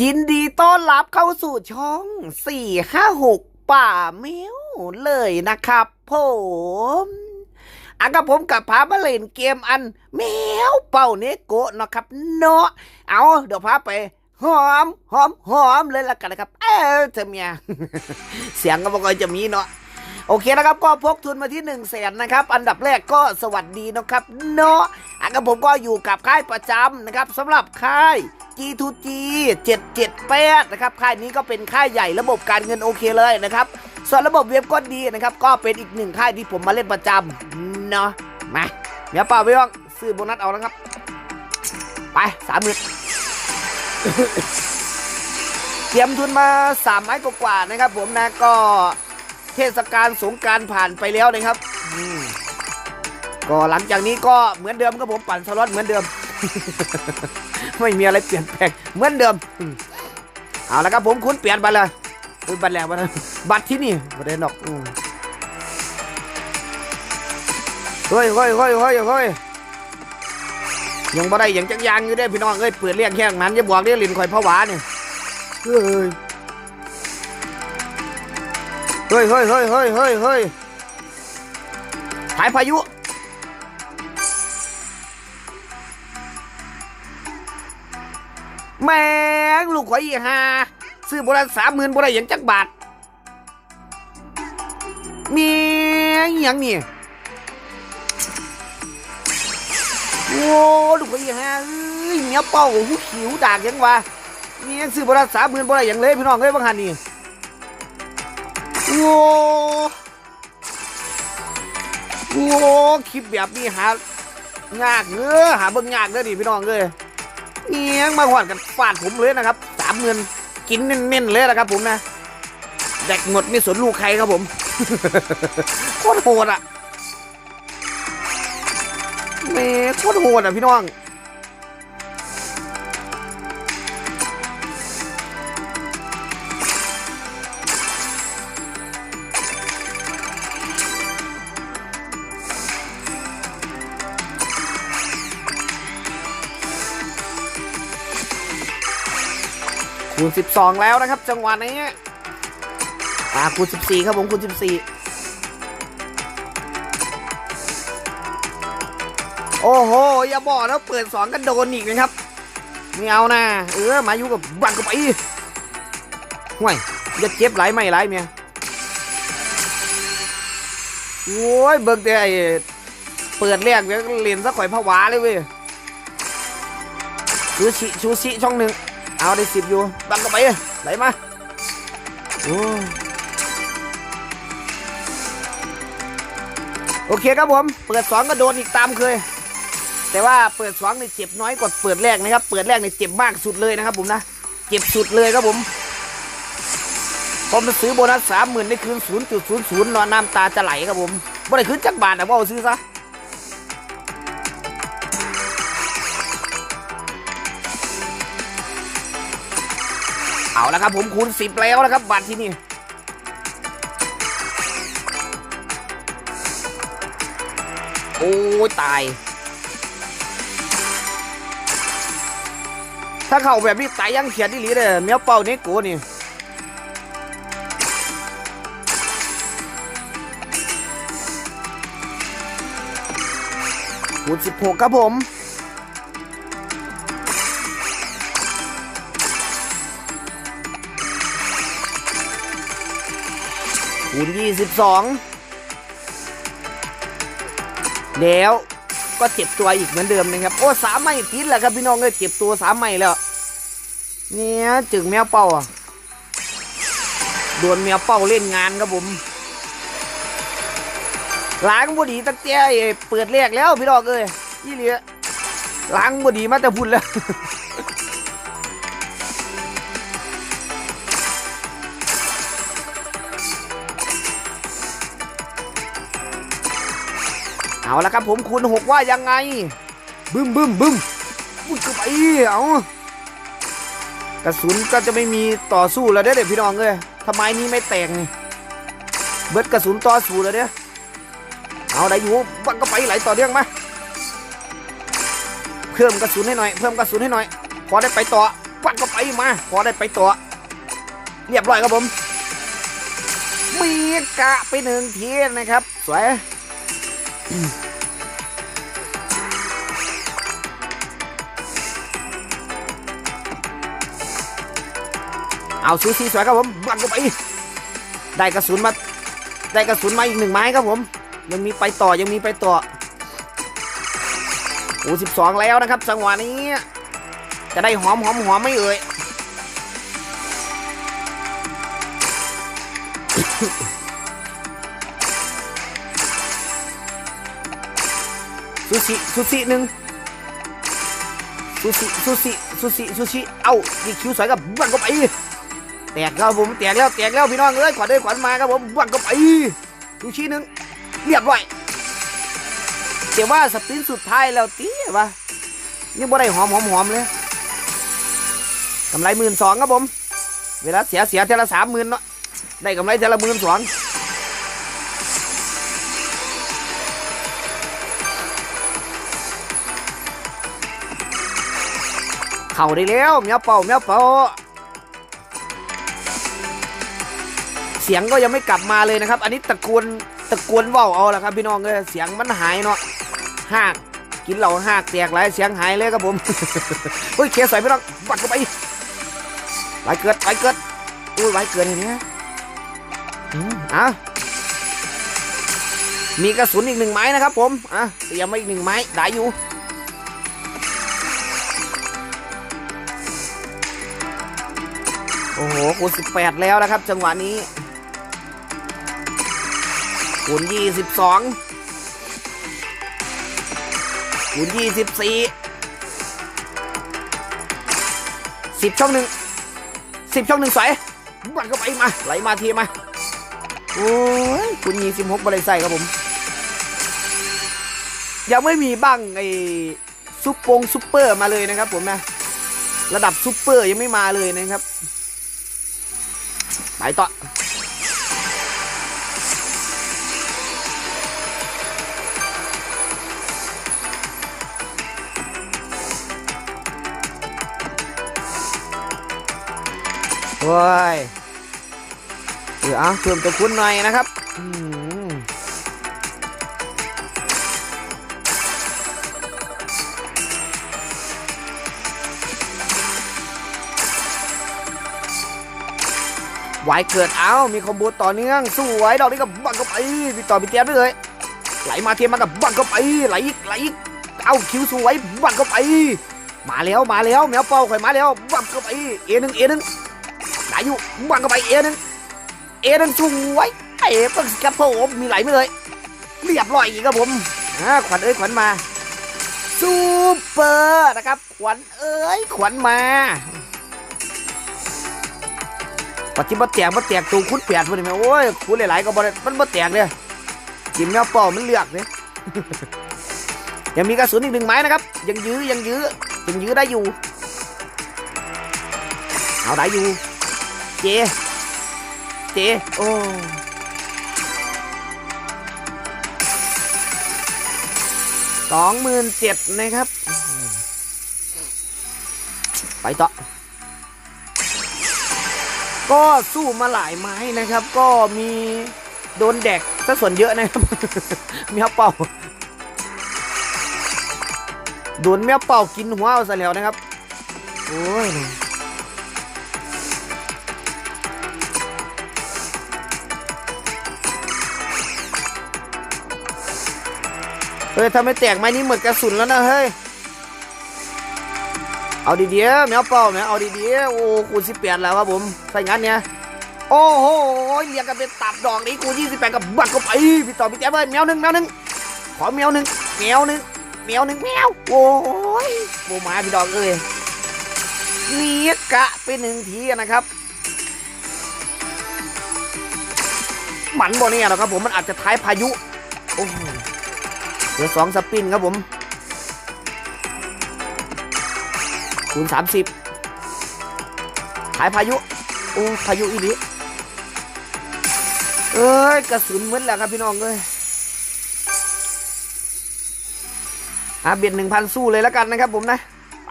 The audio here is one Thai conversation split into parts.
ยินดีต้อนรับเข้าสู่ช่อง 456 ป่าเมียวเลยนะครับผมอันกับผมกับพามาเล่นเกมอันแมวเป่าเนโกะเนาะครับเนาะเอาเดี๋ยวพาไปหอมหอมหอมเลยละกันนะครับ เออเธอเมียเสียงก็บอกว่าจะมีเนาะ โอเคนะครับก็พกทุนมาที่1นึ่งแสนนะครับ อันดับแรกก็สวัสดีนะครับเนาะอันกับผมก็อยู่กับค่ายประจำนะครับสำหรับค่าย G2G 778นะครับค่ายนี้ก็เป็นค่ายใหญ่ระบบการเงินโอเคเลยนะครับ ส่วนระบบเว็บก็ดีนะครับ ก็เป็นอีกหนึ่งค่ายที่ผมมาเล่นประจำเนาะมาเดี๋ยวเปล่าพี่น้องซื้อโบนัสเอานะครับ ไปสามหมื่นเตรียมทุนมาสามไม้กว่าๆนะครับ ผมนะก็ เทศกาลสงกรารผ่านไปแล้วนะครับอืมก็หลังจากนี้ก็เหมือนเดิมครับผมปั่นสล็อตเหมือนเดิม ไม่มีอะไรเปลี่ยนแปลงเหมือนเดิมอืมเอาละครับผมคุณเปลี่ยนไปเลยอุ้ยบัตรแรงบัตรบัตรที่นี่บัตรเดนดอกอืมเฮ้ยเฮ้ยเฮ้ยเฮ้ยเฮ้ยยังบ่ได้ยังจักอยางอยู่ได้อพี่น้องเอ้ยเปิดเรียกแค่นั้นจะบอกเรียกลินคอยผวาเนี่ยเฮ้ย เฮ้ยเฮ้ยเฮ้ยเฮ้ยเฮ้ยเฮ้ยถ่ายพายุ แม่งลูกข่อยอีหาซื้อโบราณสามหมื่นโบราณอย่างจักบาทมีอย่างนี่โอ้ลูกข่อยอีหาเอ้ยเมียเป่าหูขิวดากยังวะมีซื้อโบราณสามหมื่นโบราณอย่างเลยพี่น้องเอ้ยบางหันนี่ โอ้โอ้คลิปแบบนี้หายากเด้อหาเบิ่งยากเด้อดิพี่น้องเอ้ยเนียงมาหวานกันฟาดผมเลยนะครับสามเงินกินเน้นๆเลยนะครับผมนะแดกหมดไม่สนลูกใครครับผมโคตรโหดอะเมโคตรโหดอะพี่น้อง คูณ 12 แล้วนะครับ จังหวะนี้อ่าคูณ 14 ครับผมคูณ 14 โอ้โห อย่าบอกนะเปิด 2 กันโดนอีกนะครับไม่เอานะเออมาอยู่กับบังกับไปห่วยอย่าเจ็บหลไม่หลเมียโอ้ยเบิ่งแต่ไอเปิดแรกเดี๋ยวเล่นซะข่อยผวาเลยเว้ยชูชิชูชิช่องหนึ่ง เอาได้สิบอยู่บังก็ไปไหลมาโอ้โอเคครับผม เปิดสองก็โดนอีกตามเคย แต่ว่าเปิดสองเนี่เจ็บน้อยกว่าเปิดแรกนะครับ เปิดแรกเนี่เจ็บมากสุดเลยนะครับผมนะ เจ็บสุดเลยครับผมผมซื้อโบนัสสามหมื่นได้คืนศูนย์จุดศูนย์ศูนย์นอนน้ำตาจะไหลครับผมบ่ได้คืนจักบาทแต่ว่าเอาซื้อซะ เอาละครับผมคูณสิบแล้วนะครับบัตรที่นี่โอ้ยตาย ถ้าเข้าแบบนี้ตายยังเขียนที่หลีเลยเมียวเป่านี่กูนี่คูณสิบหกครับผม คูณ22 แล้วก็เจ็บตัวอีกเหมือนเดิมนะครับ โอ้สามไม่ติดแหละครับพี่น้องเอ้ยเจ็บตัวสามไม่แล้วเนี่ยจึงแมวเป่าโดนแมวเป่าเล่นงานครับผมล้างบดีตั้งแต่ไอ้เปิดแรกแล้วพี่น้องเอ้ยยี่เหลือล้างบดีมาแต่พุ่นแล้ว เอาละครับผมคูณหกว่ายังไง บึ้มบึ้มบึ้มอุ้ยกระไปเอากระสุนก็จะไม่มีต่อสู้แล้วเด้อเด็กพี่น้องเลยทำไมนี้ไม่แตกนี่เบิดกระสุนต่อสู้แล้วเด้อเอาได้อยู่บังก็ไปไหลต่อเนื่องมาเพิ่มกระสุนให้หน่อย เพิ่มกระสุนให้หน่อย พอได้ไปต่อวัดก็ไปมา พอได้ไปต่อเรียบร้อยครับผมมีกะไปหนึ่งทีนะครับ สวย เอาซูซีสวยครับผมบังก็ไปได้กระสุนมาได้กระสุนมาอีกหนึ่งไม้ครับผม ยังมีไปต่อยังมีไปต่อโอ้สิบสองแล้วนะครับจังหวะนี้ จะได้หอมหอมหอมไม่เอ่ย ซูชิซูชิหนึ่งซูชิซูชิซูชิซูชิเอ้าดีคิวสวยกับบังก็ไปแตกครับผมแตกแล้วแตกแล้วพี่น้องเอ้ยขวัญเอ้ยขวัญมาครับผมบังก็ไปซูชิหนึ่งเรียบร้อยแต่ว่าสปินสุดท้ายแล้วตีวะยังบ่ได้หอมหอมหอมเลยกำไรหมื่นสองครับผม เวลาเสียเสียเทละสามหมื่นเนาะได้กำไรเทละหมื่นสอง ข่าได้แล้วเมียวเป่าเมียวเป่าเสียงก็ยังไม่กลับมาเลยนะครับ อันนี้ตะโกนตะโกนว่าวเอาละครับ พี่น้องเอ้ยเสียงมันหายเนาะหากกินเหล่าหากแตกหลายเสียงหายเลยครับผมเฮ้ยเคใส่พี่น้องบัดเข้าไปไหลเกิดไหลเกิดอุ้ยไหลเกิดอย่างเนี้ยอืมอะมีกระสุนอีกหนึ่งไม้นะครับผมอะเตรียมไว้อีกหนึ่งไม้ได้อยู่ คูณสิบแปดแล้วนะครับ จังหวะนี้คูณยี่สิบสองคูณยี่สิบสี่สิบช่องหนึ่งสิบช่องหนึ่งใส่บันก็ไปมา ไหลมาทีมา โอ้ยคูณยี่สิบหกบริใส่ครับผม ยังไม่มีบ้างไอ้ซุปโปงซุปเปอร์มาเลยนะครับผมนะ ระดับซุปเปอร์ยังไม่มาเลยนะครับ ไปต่อโอ้ยเดี๋ยวเอาเพิ่มตัวคุณหน่อยนะครับ ไวเกิดเอามีคอมโบต่อเนื่องสวยดอกนี้กับบังก็ไปพี่ต่อพี่เตี้ยด้วยเลยไหลมาเทียมมากับบังก็ไปไหลอีกไหลอีกเอาคิวสวยบังก็ไป มาแล้วมาแล้วแมวเป่าข่อยมาแล้วบังก็ไปเอหนึ่งเอหนึ่งไหลอยู่บังก็ไปเอหนึ่งเอหนึ่งสวยเอ๋ปังกับผมมีไหลไม่เลยเรียบร้อยอีกครับผมอ่าขวัญเอ้ยขวัญมาซูเปอร์นะครับขวัญเอ้ยขวัญมา ปฏิบัติแตกมาแตกตูคุณเปียดมาดิแม่โอ้ยคุณหลายๆก็บ่ได้มันมาแตกเนี่ยกินแมวเป่ามันเลือกเนี่ยยังมีกระสุนอีกหนึ่งไม้นะครับ ยังยื้อยังยื้อยังยื้อได้อยู่ เอาได้อยู่ เจ เจ โอ้สองหมื่นเจ็ดนะครับ ไปต่อ ก็สู้มาหลายไม้นะครับ ก็มีโดนแดกซะส่วนเยอะนะครับเมียวเป่าโดนเมียวเป่ากินหัวเอาซะแล้วนะครับโอ้ยเฮ้ยถ้าไมแตกไม้นี้หมดกระสุนแล้วนะเฮ้ย เอาดีๆแมวเป่าแมวเอาดีๆโอ้คูณสิบแปดแล้วครับผมใส่งานเนี่ยโอ้โหเรียกกันเป็นตับดอกนี้กูยี่สิบแปดกับบัตรก็ไปพี่ต่อพี่แจ๊บเอ้ยแมวหนึ่งแมวหนึ่งขอแมวหนึ่งแมวหนึ่งแมวหนึ่งแมวโอ้ยโบหมาพี่ดอกเอ้ยมีกะไปหนึ่งทีนะครับหมันบ่เนี่ยหรอครับผมมันอาจจะท้ายพายุโอ้โหเหลือสองสปินครับผม คูณสามสิบท้ายพายุโอ้พายุอีนี้เอ้ยกระสุนเหมือนแล้วครับพี่น้องเอ้ยอาเบียดหนึ่งพันสู้เลยแล้วกันนะครับผมนะไป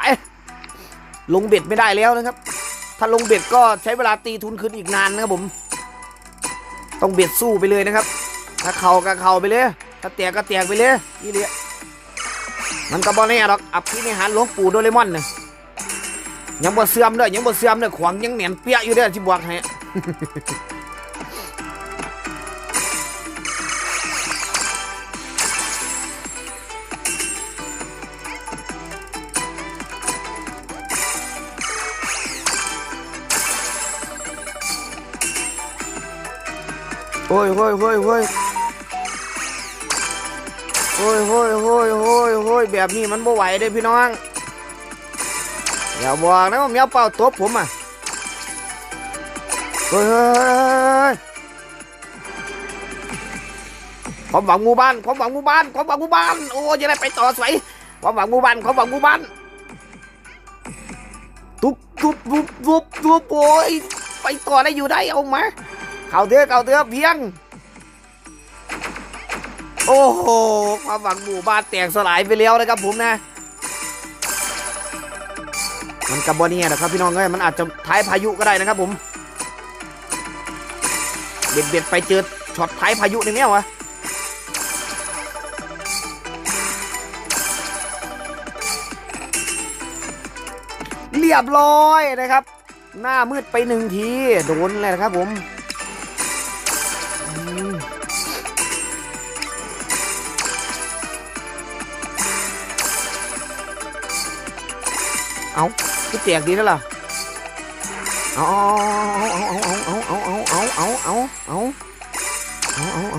ลงเบ็ดไม่ได้แล้วนะครับ ถ้าลงเบ็ดก็ใช้เวลาตีทุนคืนอีกนานนะครับผม ต้องเบ็ดสู้ไปเลยนะครับ ถ้าเข่าก็เข่าไปเลยถ้าแตกก็แตกไปเลยนี่เลยมันก็บ่แน่หรอกอับที่ในหารหลวงปู่โดเรมอนเนี่ย ยังบ่เสื่อมเด้อยังบ่เสื่อมเด้อขวางยังเหนียนเปี้ยอยู่เด้อที่บอกให้โอ้ยโอ้ยโอ้ยโอ้ยโอ้ยโอ้ยโอ้ยโอ้ยโอ้ยแบบนี้มันบ่ไหวเด้อพี่น้อง อย่าบอกนะว่าแมวเป่าตบผมอะเฮ้ยความหวังหมู่บ้านความหวังหมู่บ้านความหวังหมู่บ้านโอ้ยจะได้ไปต่อสวยความหวังหมู่บ้านความหวังหมู่บ้านตุ๊บตุ๊บตุ๊บตุ๊บตุ๊บโอ้ยไปต่อได้อยู่ได้เอามาเข่าเถือเข่าเถือเพียง โอ้โหความหวังหมู่บ้านแตกสลายไปแล้วนะครับผมนะ มันกับบอนี่นะครับพี่น้องเอ้ยมันอาจจะท้ายพายุก็ได้นะครับผมเบ็ดเบ็ดไปเจอช็อตท้ายพายุในเนี้ยวะเรียบร้อยนะครับ หน้ามืดไปหนึ่งที โดนเลยนะครับผมอืมเอา คือแตกดีแล้วล่ะเอาเอาเอาเอาเอาเอาเอาเอาเอาเอาเอาเอา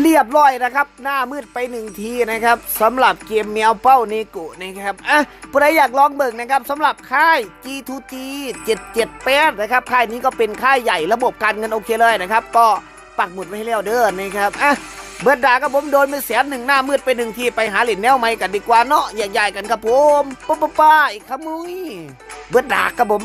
เรียบร้อยนะครับ หน้ามืดไปหนึ่งทีนะครับสำหรับเกมแมวเป้าเนกุนะครับอะผู้ใดอยากลองเบิกนะครับสำหรับค่าย G2G 778นะครับค่ายนี้ก็เป็นค่ายใหญ่ระบบการเงินโอเคเลยนะครับ ก็ปักหมุดไว้ให้แล้วเด้อนะครับอะเบิร์ดดากับผมโดนไปแสนหนึ่งหน้ามืดไปหนึ่งทีไปหาเหรียญแนวใหม่กันดีกว่าเนาะใหญ่ๆกันครับผมป้าป้าป้าอีกขมุยเบิร์ดดากับผม